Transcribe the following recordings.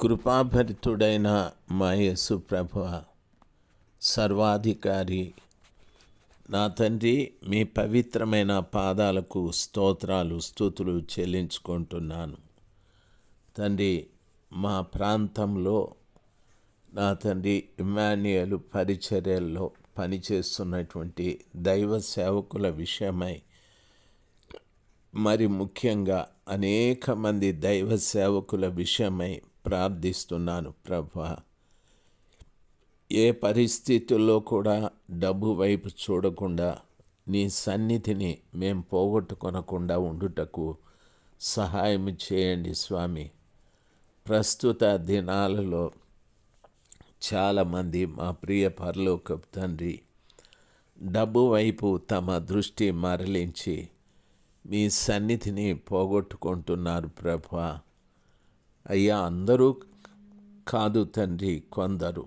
కృపాభరితుడైన మా యేసు ప్రభు సర్వాధికారి. నా తండ్రి మీ పవిత్రమైన పాదాలకు స్తోత్రాలు స్థుతులు చెల్లించుకుంటున్నాను. తండ్రి మా ప్రాంతంలో నా తండ్రి ఇమాన్యుయలు పరిచర్యల్లో పనిచేస్తున్నటువంటి దైవ సేవకుల విషయమై మరి ముఖ్యంగా అనేక మంది దైవ సేవకుల విషయమై ప్రార్థిస్తున్నాను ప్రభా. ఏ పరిస్థితుల్లో కూడా డబ్బు వైపు చూడకుండా నీ సన్నిధిని మేం పోగొట్టుకొనకుండా ఉండుటకు సహాయం చేయండి స్వామి. ప్రస్తుత దినాలలో చాలామంది మా ప్రియ పరలోక తండ్రి డబ్బు వైపు తమ దృష్టి మరలించి మీ సన్నిధిని పోగొట్టుకుంటున్నారు ప్రభా. అయ్యా అందరూ కాదు తండ్రి కొందరు.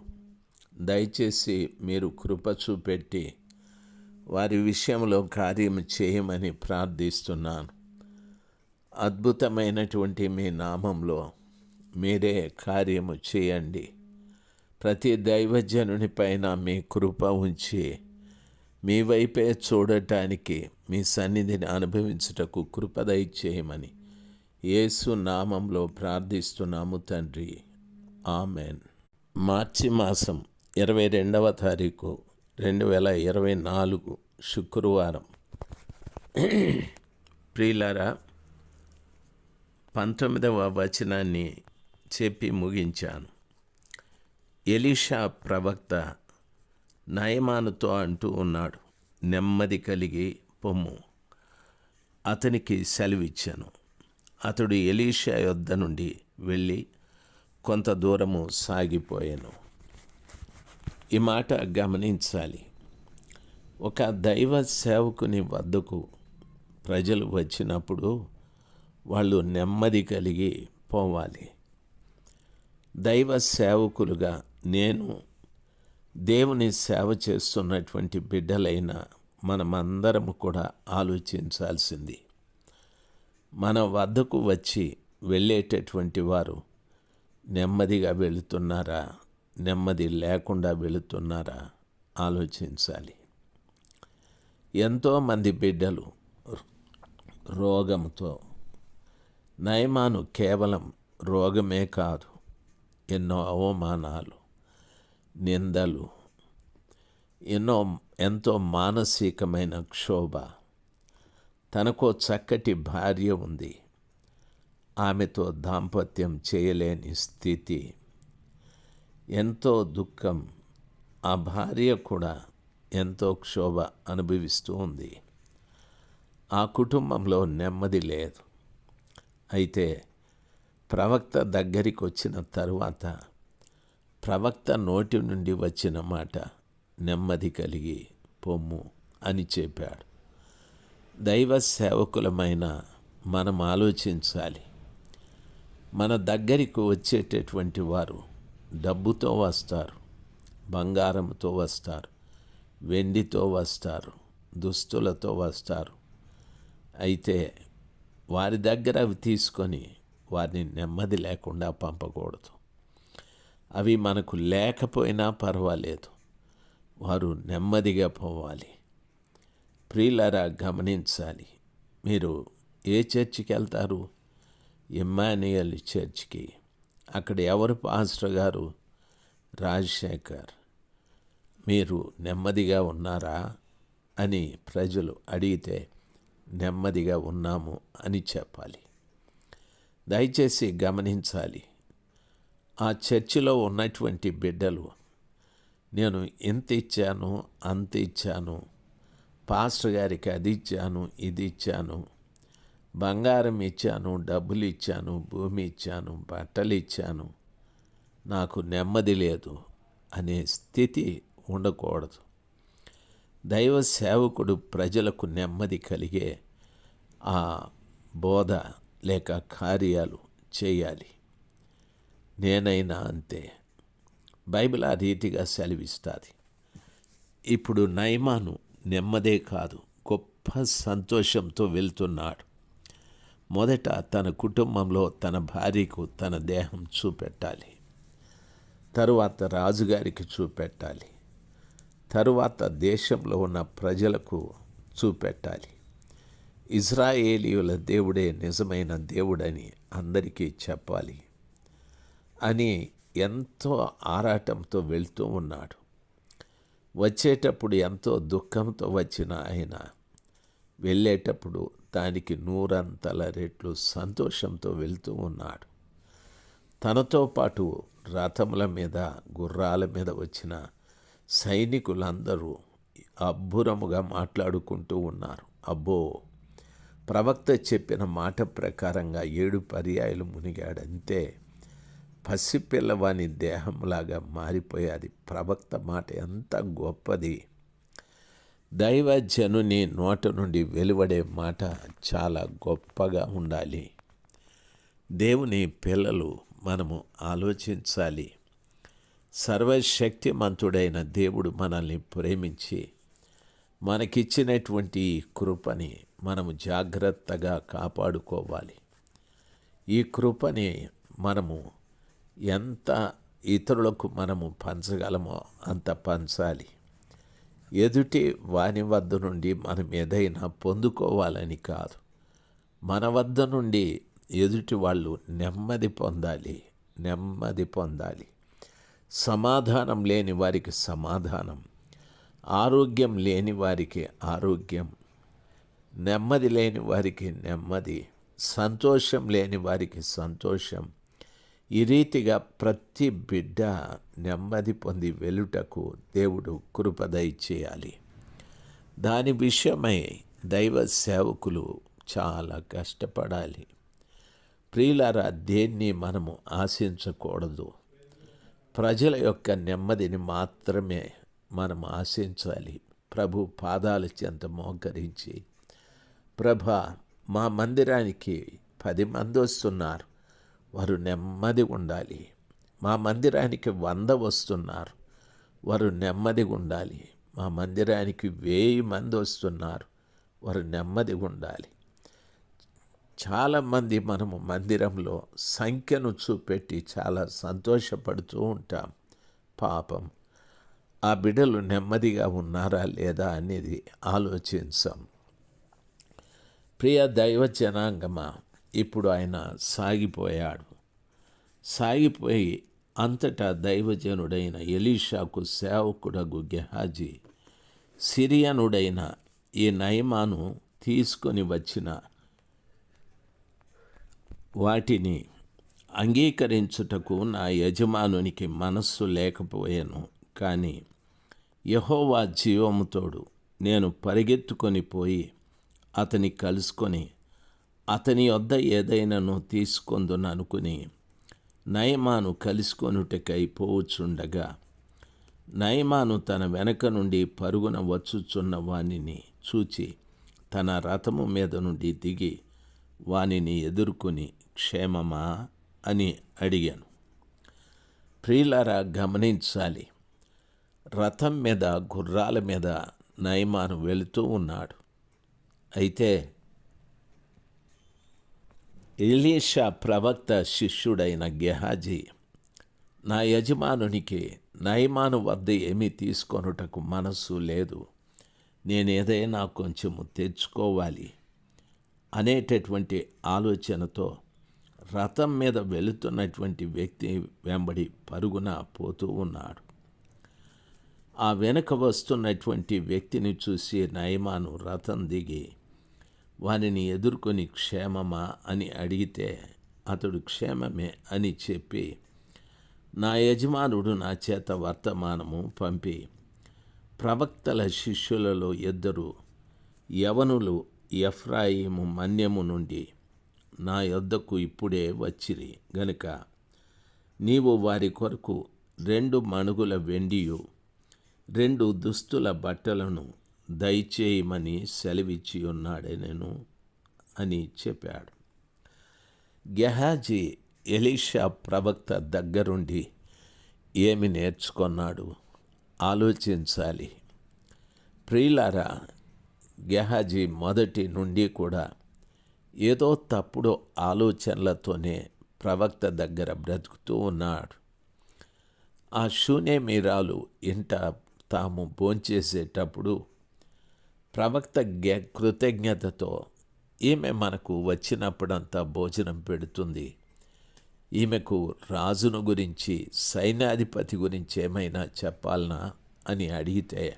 దయచేసి మీరు కృప చూపెట్టి వారి విషయంలో కార్యం చేయమని ప్రార్థిస్తున్నాను. అద్భుతమైనటువంటి మీ నామంలో మీరే కార్యము చేయండి. ప్రతి దైవజనుని పైన మీ కృప ఉంచి మీ వైపే చూడటానికి మీ సన్నిధిని అనుభవించుటకు కృప దయచేయమని యేసు నామంలో ప్రార్థిస్తున్నాము తండ్రి. ఆమెన్. మార్చి మాసం ఇరవై రెండవ తారీఖు రెండు వేల ఇరవై నాలుగు శుక్రవారం. ప్రియులారా పంతొమ్మిదవ వచనాన్ని చెప్పి ముగించాను. ఎలీషా ప్రవక్త నయమానుతో అంటూ ఉన్నాడు నెమ్మది కలిగి పొమ్ము. అతనికి సెలవిచ్చాను. అతడు ఎలీషా యొద్ద నుండి వెళ్ళి కొంత దూరము సాగిపోయాను. ఈ మాట గమనించాలి. ఒక దైవ సేవకుని వద్దకు ప్రజలు వచ్చినప్పుడు వాళ్ళు నెమ్మది కలిగి పోవాలి. దైవ సేవకులుగా నేను దేవుని సేవ చేస్తున్నటువంటి బిడ్డలైన మనమందరము కూడా ఆలోచించాల్సింది. మన వద్దకు వచ్చి వెళ్ళేటటువంటి వారు నెమ్మదిగా వెళుతున్నారా? నెమ్మది లేకుండా వెళుతున్నారా? ఆలోచించాలి. ఎంతోమంది బిడ్డలు రోగంతో నయమాను కేవలం రోగమే కాదు ఎన్నో అవమానాలు నిందలు ఎన్నో ఎంతో మానసికమైన క్షోభ తనకో చక్కటి భార్య ఉంది. ఆమెతో దాంపత్యం చేయలేని స్థితి. ఎంతో దుఃఖం. ఆ భార్య కూడా ఎంతో క్షోభ అనుభవిస్తూ ఉంది. ఆ కుటుంబంలో నెమ్మది లేదు. అయితే ప్రవక్త దగ్గరికి వచ్చిన తరువాత ప్రవక్త నోటి నుండి వచ్చిన మాట నెమ్మది కలిగి పొమ్ము అని చెప్పాడు. దైవ సేవకులమైన మనం ఆలోచించాలి. మన దగ్గరికి వచ్చేటటువంటి వారు డబ్బుతో వస్తారు బంగారంతో వస్తారు వెండితో వస్తారు దుస్తులతో వస్తారు. అయితే వారి దగ్గర అవి తీసుకొని వారిని నెమ్మది లేకుండా పంపకూడదు. అవి మనకు లేకపోయినా పర్వాలేదు. వారు నెమ్మదిగా పోవాలి. ప్రియులారా గమనించాలి. మీరు ఏ చర్చికి వెళ్తారు? ఇమ్మానియల్ చర్చ్కి. అక్కడ ఎవరు పాస్టర్ గారు? రాజశేఖర్. మీరు నెమ్మదిగా ఉన్నారా? అని ప్రజలు అడిగితే నెమ్మదిగా ఉన్నాము అని చెప్పాలి. దయచేసి గమనించాలి. ఆ చర్చిలో ఉన్నటువంటి బిడ్డలు నేను ఎంత ఇచ్చాను? అంత ఇచ్చాను. పాస్టర్ గారికి అది ఇచ్చాను ఇది ఇచ్చాను బంగారం ఇచ్చాను డబ్బులు ఇచ్చాను భూమి ఇచ్చాను బట్టలు ఇచ్చాను. నాకు నెమ్మది లేదు అనే స్థితి ఉండకూడదు. దైవ సేవకుడు ప్రజలకు నెమ్మది కలిగే ఆ బోధ లేక కార్యాలు చేయాలి. నేనైనా అంతే. బైబిల్ ఆ రీతిగా సెలవిస్తుంది. ఇప్పుడు నయమాను నెమ్మదే కాదు. గొప్ప సంతోషంతో వెళ్తున్నాడు. మొదట తన కుటుంబంలో తన భార్యకు తన దేహం చూపెట్టాలి. తరువాత రాజుగారికి చూపెట్టాలి. తరువాత దేశంలో ఉన్న ప్రజలకు చూపెట్టాలి. ఇజ్రాయేలీయుల దేవుడే నిజమైన దేవుడని అందరికీ చెప్పాలి. అని ఎంతో ఆరాటంతో వెళ్తూ ఉన్నాడు. వచ్చేటప్పుడు ఎంతో దుఃఖంతో వచ్చిన ఆయన వెళ్ళేటప్పుడు దానికి నూరంతల రెట్లు సంతోషంతో వెళ్తూ ఉన్నాడు. తనతో పాటు రథముల మీద గుర్రాల మీద వచ్చిన సైనికులందరూ అబ్బురముగా మాట్లాడుకుంటూ ఉన్నారు. అబ్బో! ప్రవక్త చెప్పిన మాట ప్రకారంగా ఏడు పర్యాయాలు మునిగాడంతే. పసిపిల్లవాని దేహంలాగా మారిపోయాది. ప్రవక్త మాట ఎంత గొప్పది. దైవజనుని నోట నుండి వెలువడే మాట చాలా గొప్పగా ఉండాలి. దేవుని పిల్లలు మనము ఆలోచించాలి. సర్వశక్తిమంతుడైన దేవుడు మనల్ని ప్రేమించి మనకిచ్చినటువంటి కృపని మనము జాగ్రత్తగా కాపాడుకోవాలి. ఈ కృపని మనము ఎంత ఇతరులకు మనము పంచగలమో అంత పంచాలి. ఎదుటి వాని వద్ద నుండి మనం ఏదైనా పొందుకోవాలని కాదు. మన వద్ద నుండి ఎదుటి వాళ్ళు నెమ్మది పొందాలి నెమ్మది పొందాలి. సమాధానం లేని వారికి సమాధానం ఆరోగ్యం లేని వారికి ఆరోగ్యం నెమ్మది లేని వారికి నెమ్మది సంతోషం లేని వారికి సంతోషం ఈ రీతిగా ప్రతి బిడ్డ నెమ్మది పొంది వెలుటకు దేవుడు కృపదయ చేయాలి దాని విషయమై దైవ సేవకులు చాలా కష్టపడాలి. ప్రియులారా దేన్ని మనము ఆశించకూడదు. ప్రజల యొక్క నెమ్మదిని మాత్రమే మనం ఆశించాలి. ప్రభు పాదాల చెంత మోకరించి ప్రభ మా మందిరానికి పది మంది వస్తున్నారు వారు నెమ్మది ఉండాలి. మా మందిరానికి వంద వస్తున్నారు. వారు నెమ్మది ఉండాలి. మా మందిరానికి వెయ్యి మంది వస్తున్నారు. వారు నెమ్మది ఉండాలి. చాలామంది మనము మందిరంలో సంఖ్యను చూపెట్టి చాలా సంతోషపడుతూ ఉంటాం. పాపం. ఆ బిడ్డలు నెమ్మదిగా ఉన్నారా లేదా అనేది ఆలోచించాం. ప్రియ దైవ జనాంగమా ఇప్పుడు ఆయన సాగిపోయాడు. సాగిపోయి అంతటా దైవజనుడైన ఎలీషాకు సేవకుడగు గెహాజీ సిరియనుడైన ఈ నయమాను తీసుకొని వచ్చిన వాటిని అంగీకరించుటకు నా యజమానునికి మనస్సు లేకపోయాను. కానీ యహోవా జీవముతోడు నేను పరిగెత్తుకొని పోయి అతని కలుసుకొని అతని వద్ద ఏదైనాను తీసుకొందుననుకుని నయమాను కలుసుకొనుటకై పోవచ్చుండగా నయమాను తన వెనక నుండి పరుగున వచ్చుచున్న వానిని చూచి తన రథము మీద నుండి దిగి వానిని ఎదుర్కొని క్షేమమా అని అడిగాను. ప్రియులారా గమనించాలి. రథం మీద గుర్రాల మీద నయమాను వెళుతూ ఉన్నాడు. అయితే ఎలీషా ప్రవక్త శిష్యుడైన గెహాజీ నా యజమానునికి నయమాను వద్ద ఏమీ తీసుకొనుటకు మనస్సు లేదు. నేనేదైనా కొంచెము తెచ్చుకోవాలి అనేటటువంటి ఆలోచనతో రథం మీద వెళుతున్నటువంటి వ్యక్తి వెంబడి పరుగున పోతూ ఉన్నాడు. ఆ వెనుక వస్తున్నటువంటి వ్యక్తిని చూసి నయమాను రథం దిగి వారిని ఎదుర్కొని క్షేమమా అని అడిగితే అతడు క్షేమమే అని చెప్పి నా యజమానుడు నా చేత వర్తమానము పంపి ప్రవక్తల శిష్యులలో ఇద్దరు యవనులు ఎఫ్రాయిము మన్యము నుండి నా యొద్దకు ఇప్పుడే వచ్చిరి. గనుక నీవు వారి కొరకు రెండు మణుగుల వెండియు రెండు దుస్తుల బట్టలను దయచేయమని సెలవిచ్చి ఉన్నాడే నేను అని చెప్పాడు. గెహాజీ ఎలీషా ప్రవక్త దగ్గరుండి ఏమి నేర్చుకున్నాడు? ఆలోచించాలి. ప్రియులారా గెహాజీ మొదటి నుండి కూడా ఏదో తప్పుడు ఆలోచనలతోనే ప్రవక్త దగ్గర బ్రతుకుతూ ఉన్నాడు. ఆ శూన్యమీరాలు ఇంట తాము భోంచేసేటప్పుడు ప్రవక్త కృతజ్ఞతతో ఈమె మనకు వచ్చినప్పుడంతా భోజనం పెడుతుంది. ఈమెకు రాజును గురించి సైన్యాధిపతి గురించి ఏమైనా చెప్పాలనా అని అడిగితే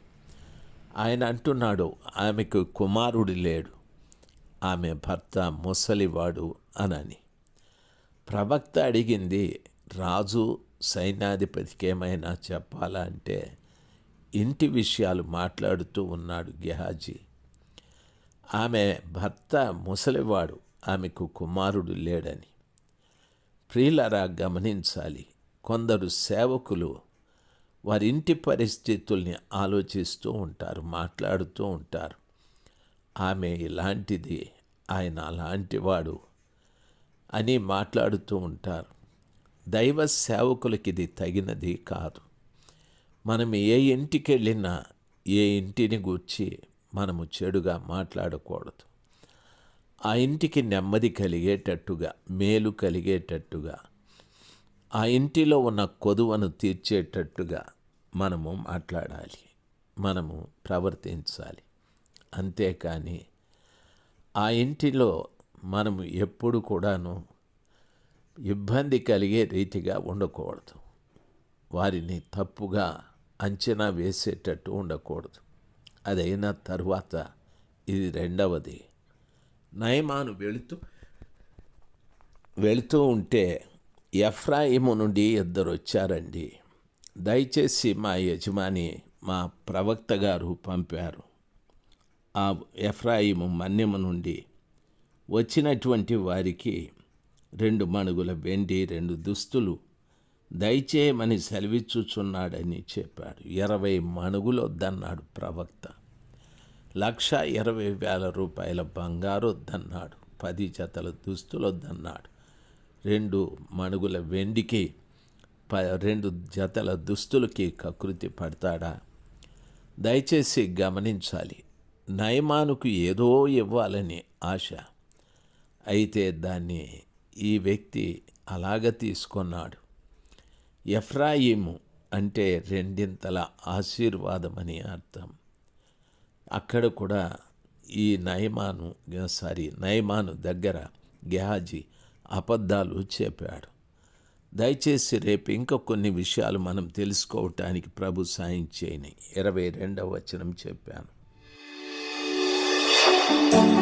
ఆయన అంటున్నాడు ఆమెకు కుమారుడు లేడు. ఆమె భర్త ముసలివాడు అనని. ప్రవక్త అడిగింది రాజు సైన్యాధిపతికి ఏమైనా చెప్పాలా? అంటే ఇంటి విషయాలు మాట్లాడుతూ ఉన్నాడు గెహాజీ. ఆమె భర్త ముసలివాడు ఆమెకు కుమారుడు లేడని. ప్రియులరా గమనించాలి. కొందరు సేవకులు వారింటి పరిస్థితుల్ని ఆలోచిస్తూ ఉంటారు మాట్లాడుతూ ఉంటారు. ఆమె ఇలాంటిది ఆయన అలాంటివాడు అని మాట్లాడుతూ ఉంటారు. దైవ సేవకులకి ఇది తగినది కాదు. మనం ఏ ఇంటికి వెళ్ళినా ఏ ఇంటిని గూర్చి మనము చెడుగా మాట్లాడకూడదు. ఆ ఇంటికి నెమ్మది కలిగేటట్టుగా మేలు కలిగేటట్టుగా ఆ ఇంటిలో ఉన్న కొదువను తీర్చేటట్టుగా మనము మాట్లాడాలి. మనము ప్రవర్తించాలి. అంతేకాని ఆ ఇంటిలో మనము ఎప్పుడు కూడాను ఇబ్బంది కలిగే రీతిగా ఉండకూడదు. వారిని తప్పుగా అంచనా వేసేటట్టు ఉండకూడదు. అదైన తర్వాత ఇది రెండవది. నయమాను వెళుతూ వెళుతూ ఉంటే ఎఫ్రాయిము నుండి ఇద్దరు వచ్చారండి. దయచేసి మా యజమాని మా ప్రవక్త గారు పంపారు. ఆ ఎఫ్రాయిము మన్యము నుండి వచ్చినటువంటి వారికి రెండు మణుగుల వెండి రెండు దుస్తులు దయచేయమని సెలవిచ్చుచున్నాడని చెప్పాడు. ఇరవై మణుగులు వద్దన్నాడు ప్రవక్త. లక్ష ఇరవై వేల రూపాయల బంగారు వద్దన్నాడు పది జతల దుస్తులు వద్దన్నాడు రెండు మణుగుల వెండికి ప రెండు జతల దుస్తులకి కకృతి పడతాడా? దయచేసి గమనించాలి. నయమానుకు ఏదో ఇవ్వాలని ఆశ. అయితే దాన్ని ఈ వ్యక్తి అలాగ తీసుకున్నాడు. ఎఫ్రాయిము అంటే రెండింతల ఆశీర్వాదమని అర్థం. అక్కడ కూడా ఈ నయమాను సారీ నయమాను దగ్గర గెహాజీ అబద్ధాలు చెప్పాడు. దయచేసి రేపు ఇంకా కొన్ని విషయాలు మనం తెలుసుకోవటానికి ప్రభు సాయం చేయని ఇరవై రెండవ వచనం చెప్పాను.